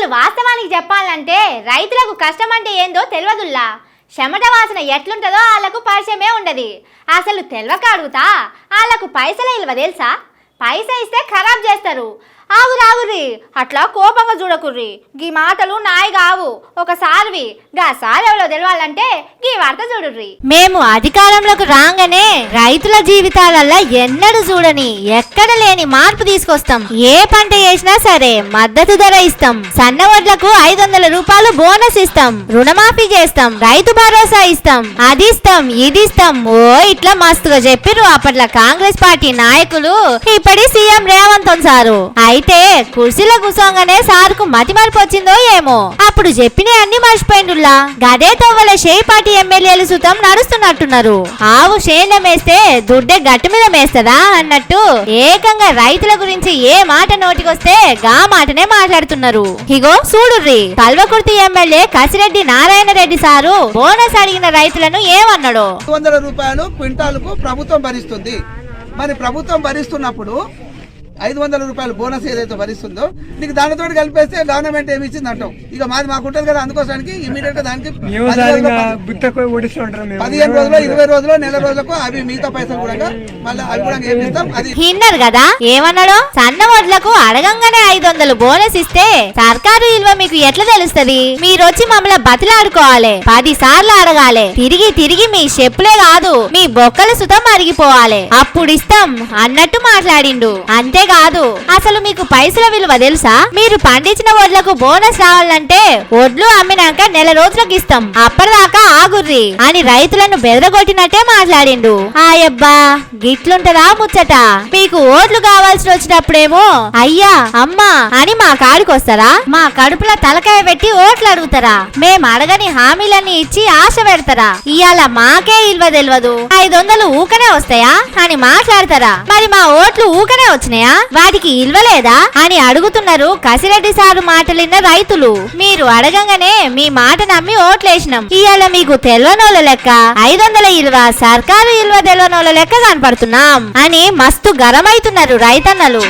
అసలు వాస్తవానికి చెప్పాలంటే రైతులకు కష్టం అంటే ఏందో తెలియదుల్లా చెమట వాసన ఎట్లుంటుందో వాళ్ళకు పరిచయమే ఉండదు. అసలు తెలవక అడుగుతా వాళ్ళకు పైసలే ఇల్వ తెలుసా? పైస ఇస్తే ఖరాబ్ చేస్తారు. ఆగురు ఆగుర్రి అట్లా కోపంగా చూడకుర్రి. గీ మాటలు నాయి కావు ఒకసారివి గా సారి ఎవరో తెలవాలంటే గీ వార్త చూడుర్రి. మేము అధికారంలోకి రాగానే రైతుల జీవితాలలో ఎన్నడూ చూడని ఎక్కడ లేని మార్పు తీసుకొస్తాం. ఏ పంట వేసినా సరే మద్దతు ధర ఇస్తాం. సన్న వడ్లకు ఐదు వందల రూపాయలు బోనస్ ఇస్తాం. రుణమాఫీ చేస్తాం. రైతు భరోసా ఇస్తాం. అది ఇస్తాం ఇది ఇస్తాం. ఓ ఇట్లా మస్తుగా చెప్పిర్రు అప్పట్లో కాంగ్రెస్ పార్టీ నాయకులు. ఇప్పటి సీఎం రేవంత్ సారు. అయితే అయితే కుర్చీలో కూసోగానే సార్కు మతి మార్పు వచ్చిందో ఏమో. అప్పుడు చెప్పిన అన్ని మర్చిపోయిండుల్లా. గదే తవ్వల షేయ్ పార్టీ ఎమ్మెల్యేలు సుతం నడుస్తున్నట్టున్నారు. ఆవు షేన్ల మేస్తే దుడ్డే గట్టు మీద మేస్తదా అన్నట్టు ఏకంగా రైతుల గురించి ఏ మాట నోటికొస్తే గా మాటనే మాట్లాడుతున్నారు. ఇగో చూడుర్రి Kalvakurthy MLA Kasireddy Narayana Reddy sir bonus అడిగిన రైతులను ఏమన్నాడు? వందల రూపాయలు క్వింటాలకు ప్రభుత్వం భరిస్తుంది. మరి ప్రభుత్వం భరిస్తున్నప్పుడు ఐదు వందల రూపాయలు బోనస్ ఏదైతే భరిస్తుందో నీకు దానితో కలిపేస్తే గవర్నమెంట్ ఏమి ఇచ్చింది అంటాం ఇక మాది మాకు ఉంటుంది కదా అందుకోసానికి ఇమీడియట్గా దానికి పదిహేను రోజులు ఇరవై రోజులు నెల రోజులకు అవి మిగతా పైసలు కూడా మళ్ళీ అవి కూడా ఏమి ఇస్తాం అది విన్నారు కదా? ఏమన్నాడు? సన్న వడ్లకు అడగంగానే ఐదు వందలు బోనస్ ఇస్తే సర్కారు విలువ మీకు ఎట్లా తెలుస్తది? మీరు వచ్చి మమ్మల్ని బతిలాడుకోవాలి. పది సార్లు అడగాలి. తిరిగి తిరిగి మీ చెప్పులే కాదు మీ బొక్కల సుతం అరిగిపోవాలి. అప్పుడు ఇస్తాం అన్నట్టు మాట్లాడిండు. కాదు. అసలు మీకు పైసల విలువ తెలుసా? మీరు పండించిన వడ్లకు బోనస్ రావాలంటే వడ్లు అమ్మినాక నెల రోజులకు ఇస్తాం. అప్పటిదాకా ఆగుర్రి అని రైతులను బెదరగొట్టినట్టే మాట్లాడిండు. ఆయబ్బా గిట్లుంటదా ముచ్చట? మీకు ఓట్లు కావాల్సి వచ్చినప్పుడేమో అయ్యా అమ్మా అని మా కాడికొస్తారా మా కడుపులో తలకాయ పెట్టి ఓట్లు అడుగుతారా? మేం అడగని హామీలన్నీ ఇచ్చి ఆశ పెడతారా? ఇవాళ మాకే ఇల్వ తెలియదు ఐదు వందలు ఊకనే వస్తాయా? అని మాట్లాడతారా? మరి మా ఓట్లు ఊకనే వచ్చినాయా? వాటికి ఇల్వలేదా అని అడుగుతున్నారు కసిరెడ్డి సారు మాటలిన్న రైతులు. మీరు అడగంగానే మీ మాట నమ్మి ఓట్లేసినాం. ఇవాళ మీకు తెల్వనోళ్ళ లెక్క ఐదు వందల ఇల్వ సర్కారు ఇల్వ తెల్వనోళ్ళ లెక్క కనపడుతున్నాం అని మస్తు గరమైతున్నారు రైతన్నలు.